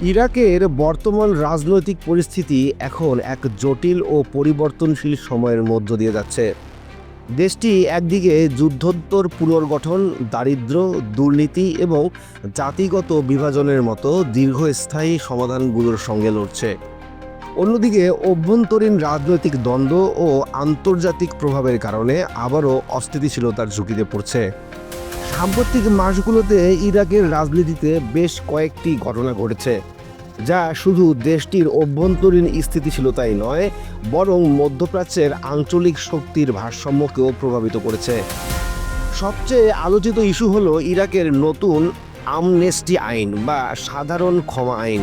ইরাকের বর্তমান রাজনৈতিক পরিস্থিতি এখন এক জটিল ও পরিবর্তনশীল সময়ের মধ্য দিয়ে যাচ্ছে। দেশটি একদিকে যুদ্ধোত্তর পুনর্গঠন, দারিদ্র, দুর্নীতি এবং জাতিগত বিভাজনের মতো দীর্ঘস্থায়ী সমাধানগুলোর সঙ্গে লড়ছে। অন্যদিকে অভ্যন্তরীণ রাজনৈতিক দ্বন্দ্ব ও আন্তর্জাতিক প্রভাবের কারণে আবারও অস্থিতিশীলতার ঝুঁকিতে পড়ছে। সাম্প্রতিক মাসগুলোতে ইরাকের রাজনীতিতে বেশ কয়েকটি ঘটনা ঘটেছে, যা শুধু দেশটির অভ্যন্তরীণ স্থিতিশীলতাই নয়, বরং মধ্যপ্রাচ্যের আঞ্চলিক শক্তির ভারসাম্যকেও প্রভাবিত করেছে। সবচেয়ে আলোচিত ইস্যু হলো ইরাকের নতুন আমনেস্টি আইন বা সাধারণ ক্ষমা আইন,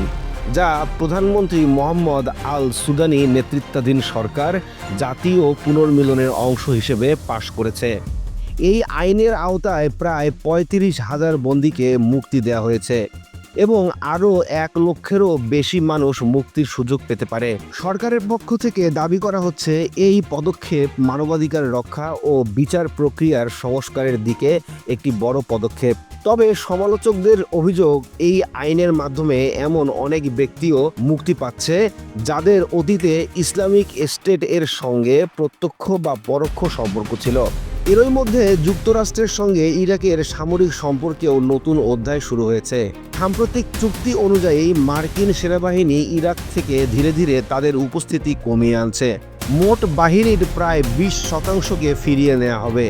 যা প্রধানমন্ত্রী মোহাম্মদ আল সুদানি নেতৃত্বাধীন সরকার জাতীয় পুনর্মিলনের অংশ হিসেবে পাশ করেছে। এই আইনের আওতায় প্রায় পঁয়ত্রিশ হাজার বন্দীকে মুক্তি দেওয়া হয়েছে এবং আরও এক লক্ষেরও বেশি মানুষ মুক্তির সুযোগ পেতে পারে। সরকারের পক্ষ থেকে দাবি করা হচ্ছে, এই পদক্ষেপ মানবাধিকার রক্ষা ও বিচার প্রক্রিয়ার সংস্কারের দিকে একটি বড় পদক্ষেপ। তবে সমালোচকদের অভিযোগ, এই আইনের মাধ্যমে এমন অনেক ব্যক্তিও মুক্তি পাচ্ছে যাদের অতীতে ইসলামিক স্টেট এর সঙ্গে প্রত্যক্ষ বা পরোক্ষ সম্পর্ক ছিল। এরই মধ্যে যুক্তরাষ্ট্রের সঙ্গে ইরাকের সামরিক সম্পর্কেও নতুন অধ্যায় শুরু হয়েছে। সাম্প্রতিক চুক্তি অনুযায়ী মার্কিন সেনাবাহিনী ইরাক থেকে ধীরে ধীরে তাদের উপস্থিতি কমিয়ে আনছে। মোট বাহিনীর প্রায় বিশ শতাংশকে ফিরিয়ে নেওয়া হবে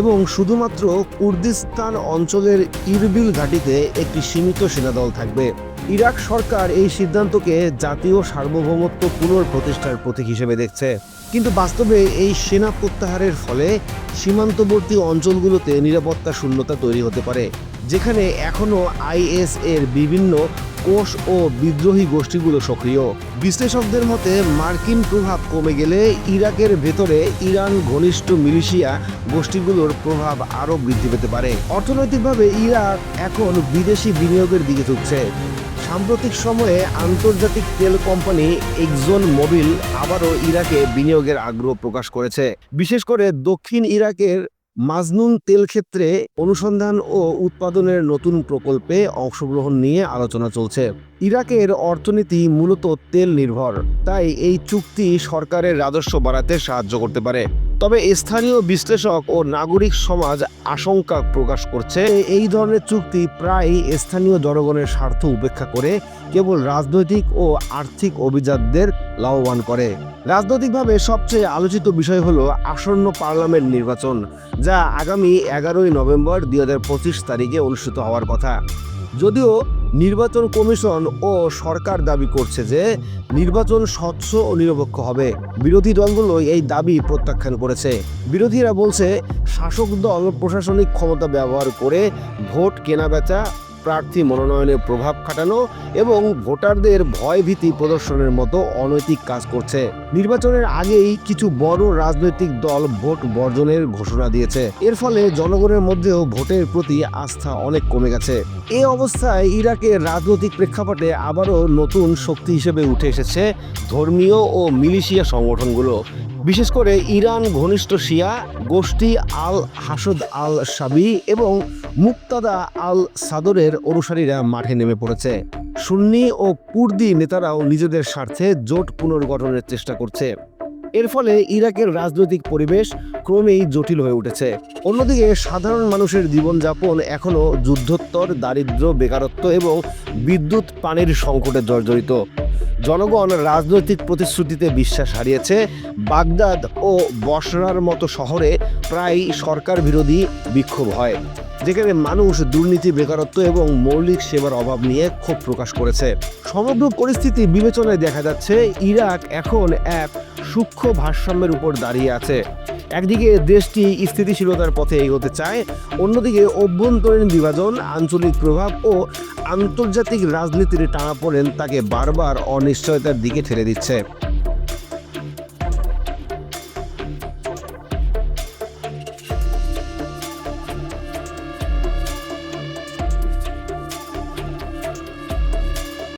এবং শুধুমাত্র কুর্দিস্তান অঞ্চলের ইরবিল ঘাঁটিতে একটি সীমিত সেনাদল থাকবে। ইরাক সরকার এই সিদ্ধান্তকে জাতীয় সার্বভৌমত্ব পুনঃপ্রতিষ্ঠার প্রতীক হিসেবে দেখছে। কিন্তু বাস্তবে এই সেনা প্রত্যাহারের ফলে সীমান্তবর্তী অঞ্চলগুলোতে নিরাপত্তা শূন্যতা তৈরি হতে পারে, যেখানে এখনও আইএস এর বিভিন্ন কোষ ও বিদ্রোহী গোষ্ঠীগুলো সক্রিয়। বিশ্লেষকদের মতে, মার্কিন প্রভাব কমে গেলে ইরাকের ভেতরে ইরান ঘনিষ্ঠ মিলিশিয়া গোষ্ঠীগুলোর প্রভাব আরও বৃদ্ধি পেতে পারে। অর্থনৈতিকভাবে ইরাক এখন বিদেশি বিনিয়োগের দিকে ঝুঁকছে। সাম্প্রতিক সময়ে আন্তর্জাতিক তেল কোম্পানি এক্সন মোবিল আবারও ইরাকে বিনিয়োগের আগ্রহ প্রকাশ করেছে। বিশেষ করে দক্ষিণ ইরাকের মাজনুন তেল ক্ষেত্রে অনুসন্ধান ও উৎপাদনের নতুন প্রকল্পে অংশগ্রহণ নিয়ে আলোচনা চলছে। ইরাকের অর্থনীতি মূলত তেল নির্ভর, তাই এই চুক্তি সরকারের রাজস্ব বাড়াতে সাহায্য করতে পারে। তবে স্থানীয় বিশ্লেষক ও নাগরিক সমাজ আশঙ্কা প্রকাশ করছে, এই ধরনের চুক্তি প্রায় স্থানীয় জনগণের স্বার্থ উপেক্ষা করে কেবল রাজনৈতিক ও আর্থিক অভিজাতদের লাভবান করে। রাজনৈতিকভাবে সবচেয়ে আলোচিত বিষয় হলো আসন্ন পার্লামেন্ট নির্বাচন, যা আগামী এগারোই নভেম্বর দুই হাজার পঁচিশ তারিখে অনুষ্ঠিত হওয়ার কথা। যদিও নির্বাচন কমিশন ও সরকার দাবি করছে যে নির্বাচন স্বচ্ছ ও নিরপেক্ষ হবে। বিরোধী দলগুলো এই দাবি প্রত্যাখ্যান করেছে। বিরোধীরা বলছে, শাসক দল প্রশাসনিক ক্ষমতা ব্যবহার করে ভোট কেনাবেচা প্রার্থী মনোনয়নে প্রভাব খাটানো এবং ভোটারদের ভয়ভীতি প্রদর্শনের মতো অনৈতিক কাজ করছে। নির্বাচনের আগেই কিছু বড় রাজনৈতিক দল ভোট বর্জনের ঘোষণা দিয়েছে। এর ফলে জনগণের মধ্যেও ভোটের প্রতি আস্থা অনেক কমে গেছে। এই অবস্থায় ইরাকের রাজনৈতিক প্রেক্ষাপটে আবারও নতুন শক্তি হিসেবে উঠে এসেছে ধর্মীয় ও মিলিশিয়া সংগঠনগুলো। বিশেষ করে ইরান ঘনিষ্ঠ শিয়া, গোষ্ঠী আল হাসদ আল সাবি এবং মুক্তাদা আল সাদরের অনুসারীরা মাঠে নেমে পড়েছে। সুন্নি ও কুর্দি নেতারাও নিজেদের স্বার্থে জোট পুনর্গঠনের চেষ্টা করছে। এর ফলে ইরাকের রাজনৈতিক পরিবেশ ক্রমেই জটিল হয়ে উঠেছে। অন্যদিকে, সাধারণ মানুষের জীবনযাপন এখনও যুদ্ধোত্তর দারিদ্র্য বেকারত্ব এবং বিদ্যুৎ পানির সংকটে জর্জরিত। জনগণ রাজনৈতিক প্রতিশ্রুতিতে বিশ্বাস হারিয়েছে। বাগদাদ ও বসরার মতো শহরে প্রায় সরকার বিরোধী বিক্ষোভ হয়, যেখানে মানুষ দুর্নীতি, বেকারত্ব এবং মৌলিক সেবার অভাব নিয়ে ক্ষোভ প্রকাশ করেছে। সমগ্র পরিস্থিতি বিবেচনায় দেখা যাচ্ছে, ইরাক এখন এক সূক্ষ্ম ভারসাম্যের উপর দাঁড়িয়ে আছে। একদিকে দেশটি স্থিতিশীলতার পথে এগোতে চায়, অন্যদিকে অভ্যন্তরীণ বিভাজন, আঞ্চলিক প্রভাব ও আন্তর্জাতিক রাজনীতির টানাপোড়েন তাকে বারবার অনিশ্চয়তার দিকে ঠেলে দিচ্ছে।